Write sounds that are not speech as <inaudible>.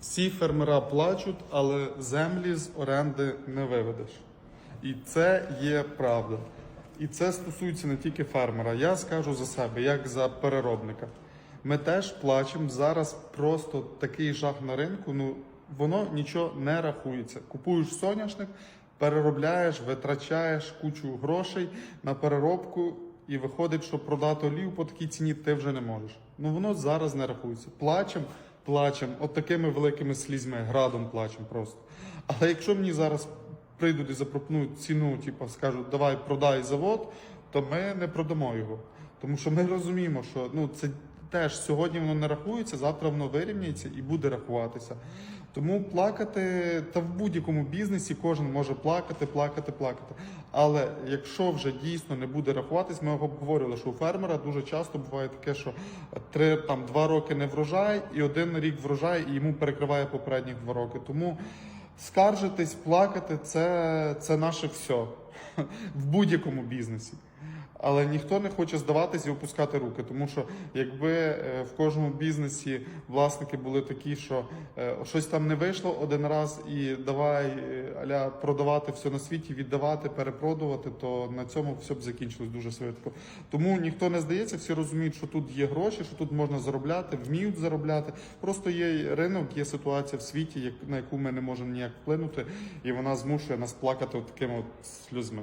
Всі фермера плачуть, але землі з оренди не виведеш. І це є правда. І це стосується не тільки фермера. Я скажу за себе, як за переробника. Ми теж плачемо зараз просто такий жах на ринку. Ну воно нічого не рахується. Купуєш соняшник, переробляєш, витрачаєш кучу грошей на переробку, і виходить, що продати олію по такій ціні ти вже не можеш. Ну воно зараз не рахується. Плачемо, плачемо, от такими великими слізьми, градом плачемо просто. Але якщо мені зараз прийдуть і запропонують ціну, типу скажуть, давай продай завод, то ми не продамо його. Тому що ми розуміємо, що ну це теж сьогодні воно не рахується, завтра воно вирівняється і буде рахуватися. Тому плакати та в будь-якому бізнесі кожен може плакати, плакати, плакати. Але якщо вже дійсно не буде рахуватись, ми обговорювали, що у фермера дуже часто буває таке, що три там два роки не врожай, і один рік врожай, і йому перекриває попередні два роки. Тому скаржитись, плакати це, це наше все <laughs> в будь-якому бізнесі. Але ніхто не хоче здаватись і опускати руки, тому що якби е, в кожному бізнесі власники були такі, що е, щось там не вийшло один раз, і давай е, аля продавати все на світі, віддавати, перепродувати, то на цьому все б закінчилось дуже швидко. Тому ніхто не здається, всі розуміють, що тут є гроші, що тут можна заробляти, вміють заробляти. Просто є ринок, є ситуація в світі, як- на яку ми не можемо ніяк вплинути, і вона змушує нас плакати от такими от сльозми.